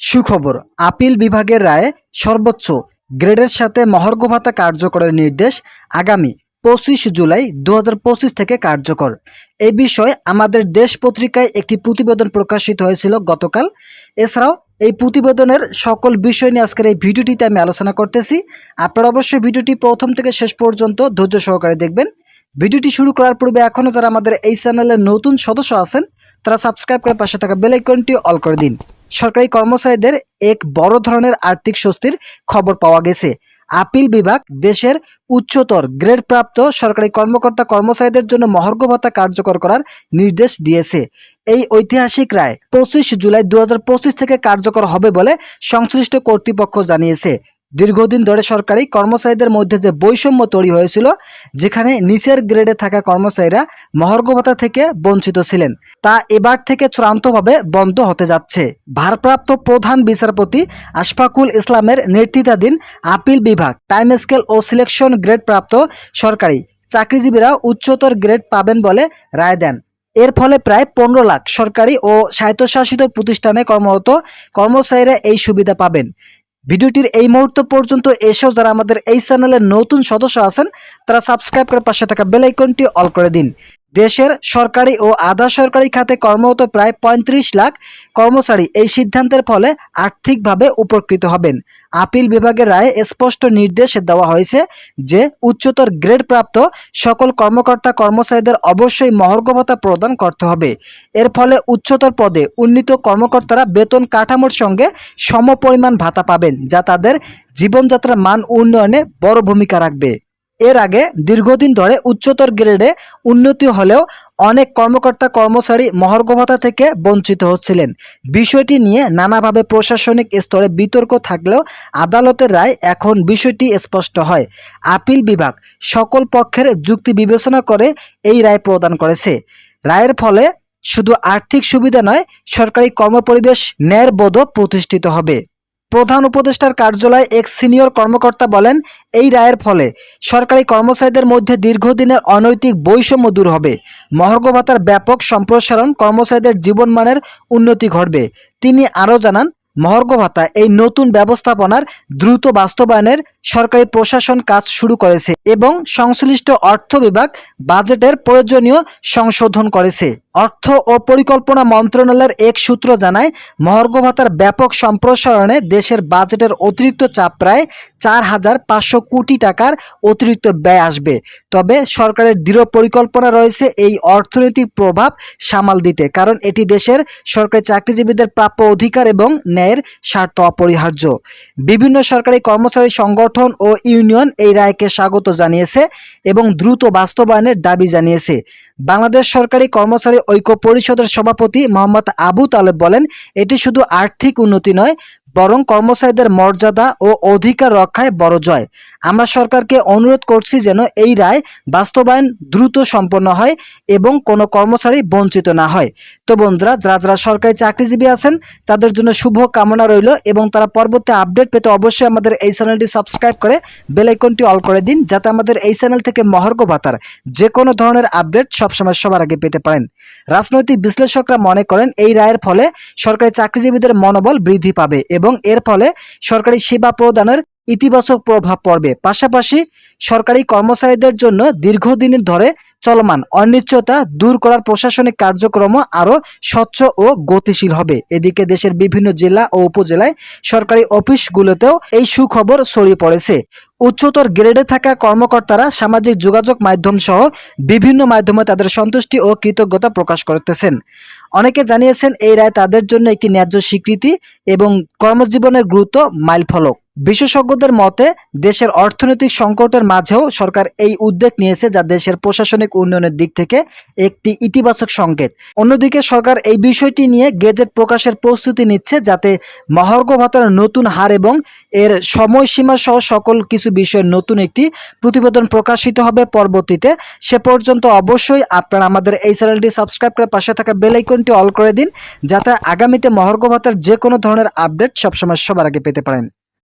সুখবর, আপিল বিভাগের রায়ে সর্বোচ্চ, গ্রেডের সাথে মহার্ঘ ভাতা কার্যকরের নির্দেশ আগামী পঁচিশ জুলাই দু হাজার পঁচিশ থেকে কার্যকর। এই বিষয়ে আমাদের দেশ পত্রিকায় একটি প্রতিবেদন প্রকাশিত হয়েছিল গতকাল। এছাড়াও এই প্রতিবেদনের সকল বিষয় নিয়ে আজকের এই ভিডিওটিতে আমি আলোচনা করতেছি। আপনারা অবশ্যই ভিডিওটি প্রথম থেকে শেষ পর্যন্ত ধৈর্য সহকারে দেখবেন। ভিডিওটি শুরু করার পূর্বে এখনও যারা আমাদের এই চ্যানেলের নতুন সদস্য আছেন, তারা সাবস্ক্রাইব করে পাশে থাকা বেল আইকনটি অল করে দিন। সরকারি কর্মচারীদের এক বড় ধরনের আর্থিক স্বস্তির খবর পাওয়া গেছে। আপিল বিভাগ দেশের উচ্চতর গ্রেড প্রাপ্ত সরকারি কর্মকর্তা কর্মচারীদের জন্য মহার্ঘ ভাতা কার্যকর করার নির্দেশ দিয়েছে। এই ঐতিহাসিক রায় পঁচিশ জুলাই দু হাজার পঁচিশ থেকে কার্যকর হবে বলে সংশ্লিষ্ট কর্তৃপক্ষ জানিয়েছে। দীর্ঘদিন ধরে সরকারি কর্মচারীদের মধ্যে যে বৈষম্য তৈরি হয়েছিল, যেখানে নিচের গ্রেডে থাকা কর্মচারীরা মহার্ঘ ভাতা থেকে বঞ্চিত ছিলেন, তা এবার থেকে চূড়ান্তভাবে বন্ধ হতে যাচ্ছে। ভারপ্রাপ্ত প্রধান বিচারপতি আশফাকুল ইসলামের নেতৃত্বাধীন আপিল বিভাগ, টাইম স্কেল ও সিলেকশন গ্রেড প্রাপ্ত সরকারি চাকরিজীবীরা উচ্চতর গ্রেড পাবেন বলে রায় দেন। এর ফলে প্রায় পনেরো লাখ সরকারি ও স্বায়ত্তশাসিত প্রতিষ্ঠানে কর্মরত কর্মচারীরা এই সুবিধা পাবেন। ভিডিওটির এই মুহূর্ত পর্যন্ত এসেও যারা আমাদের এই চ্যানেলের নতুন সদস্য আছেন, তারা সাবস্ক্রাইব করে পাশে থাকা বেল আইকনটি অল করে দিন। দেশের সরকারি ও আধা সরকারি খাতে কর্মরত প্রায় পঁয়ত্রিশ লাখ কর্মচারী এই সিদ্ধান্তের ফলে আর্থিকভাবে উপকৃত হবেন। আপিল বিভাগের রায়ে স্পষ্ট নির্দেশ দেওয়া হয়েছে যে, উচ্চতর গ্রেড প্রাপ্ত সকল কর্মকর্তা কর্মচারীদের অবশ্যই মহর্ঘ ভাতা প্রদান করতে হবে। এর ফলে উচ্চতর পদে উন্নীত কর্মকর্তারা বেতন কাঠামোর সঙ্গে সমপরিমাণ ভাতা পাবেন, যা তাদের জীবনযাত্রার মান উন্নয়নে বড় ভূমিকা রাখবে। এর আগে দীর্ঘদিন ধরে উচ্চতর গ্রেডে উন্নতি হলেও অনেক কর্মকর্তা কর্মচারী মহার্ঘ ভাতা থেকে বঞ্চিত হচ্ছিলেন। বিষয়টি নিয়ে নানাভাবে প্রশাসনিক স্তরে বিতর্ক থাকলেও আদালতের রায় এখন বিষয়টি স্পষ্ট হয়। আপিল বিভাগ সকল পক্ষের যুক্তি বিবেচনা করে এই রায় প্রদান করেছে। রায়ের ফলে শুধু আর্থিক সুবিধা নয়, সরকারি কর্মপরিবেশ ন্যায়ের বোধও প্রতিষ্ঠিত হবে। প্রধান উপদেষ্টার কার্যালয়ে এক সিনিয়র কর্মকর্তা বলেন, এই রায়ের ফলে সরকারি কর্মচারীদের মধ্যে দীর্ঘদিনের অনৈতিক বৈষম্য দূর হবে। মহর্ঘ ভাতার ব্যাপক সম্প্রসারণ কর্মচারীদের জীবনমানের উন্নতি ঘটবে। তিনি আরও জানান, মহর্ঘ ভাতা এই নতুন ব্যবস্থাপনার দ্রুত বাস্তবায়নের সরকারি প্রশাসন কাজ শুরু করেছে এবং সংশ্লিষ্ট অর্থ বিভাগ বাজেটের প্রয়োজনীয় সংশোধন করেছে। অর্থ ও পরিকল্পনা মন্ত্রণালয়ের এক সূত্র জানায়, মহর্ঘ ভাতার ব্যাপক সম্প্রসারণে দেশের বাজেটের অতিরিক্ত চাপ প্রায় চার হাজার পাঁচশো কোটি টাকার অতিরিক্ত ব্যয় আসবে। তবে সরকারের দৃঢ় পরিকল্পনা রয়েছে এই অর্থনৈতিক প্রভাব সামাল দিতে, কারণ এটি দেশের সরকারি চাকরিজীবীদের প্রাপ্য অধিকার এবং ন্যায়ের স্বার্থ অপরিহার্য। বিভিন্ন সরকারি কর্মচারী সংগঠন ও ইউনিয়ন এই রায়কে স্বাগত জানিয়েছে এবং দ্রুত বাস্তবায়নের দাবি জানিয়েছে। বাংলাদেশ সরকারি কর্মচারী ঐক্য পরিষদের সভাপতি মোহাম্মদ আবু তালেব বলেন, এটি শুধু আর্থিক উন্নতি নয়, বরং কর্মচারীদের মর্যাদা ও অধিকার রক্ষায় বড় জয়। আমরা সরকারকে অনুরোধ করছি যেন এই রায় বাস্তবায়ন দ্রুত সম্পন্ন হয় এবং কোনো কর্মচারী বঞ্চিত না হয়। তো বন্ধুরা, যারা যারা সরকারি চাকরিজীবী আছেন, তাদের জন্য শুভ কামনা রইল এবং তারা পরবর্তী আপডেট পেতে অবশ্যই আমাদের এই চ্যানেলটি সাবস্ক্রাইব করে বেল আইকনটি অল করে দিন, যাতে আমাদের এই চ্যানেল থেকে মহার্ঘ ভাতার যে কোনো ধরনের আপডেট সবসময় সবার আগে পেতে পারেন। রাজনৈতিক বিশ্লেষকরা মনে করেন এই রায়ের ফলে সরকারি চাকরিজীবীদের মনোবল বৃদ্ধি পাবে এবং এর ফলে সরকারি সেবা প্রদানের ইতিবাচক প্রভাব পড়বে। পাশাপাশি সরকারি কর্মচারীদের জন্য দীর্ঘদিন ধরে চলমান অনিশ্চয়তা দূর করার প্রশাসনিক কার্যক্রম আরও স্বচ্ছ ও গতিশীল হবে। এদিকে দেশের বিভিন্ন জেলা ও উপজেলায় সরকারি অফিসগুলোতেও এই সুখবর ছড়িয়ে পড়েছে। উচ্চতর গ্রেডে থাকা কর্মকর্তারা সামাজিক যোগাযোগ মাধ্যম সহ বিভিন্ন মাধ্যমে তাদের সন্তুষ্টি ও কৃতজ্ঞতা প্রকাশ করতেছেন। অনেকে জানিয়েছেন, এই রায় তাদের জন্য একটি ন্যায্য স্বীকৃতি এবং কর্মজীবনের গুরুত্ব মাইলফলক। বিশেষজ্ঞদের মতে, দেশের অর্থনৈতিক সংকটের মাঝেও সরকার এই উদ্যোগ নিয়েছে যা দেশের প্রশাসনিক উন্নয়নের দিক থেকে একটি ইতিবাচক সংকেত। অন্যদিকে সরকার এই বিষয়টি নিয়ে গেজেট প্রকাশের প্রস্তুতি নিচ্ছে যাতে মহার্ঘ ভাতার নতুন হার এবং এর সময়সীমা সহ সকল কিছু বিষয়ের নতুন একটি প্রতিবেদন প্রকাশিত হবে পরবর্তীতে। সে পর্যন্ত অবশ্যই আপনারা আমাদের এই চ্যানেলটি সাবস্ক্রাইব করে পাশে থাকা বেল আইকনটি অল করে দিন, যাতে আগামীতে মহার্ঘ ভাতার যে কোনো ধরনের আপডেট সবসময় সবার আগে পেতে পারেন।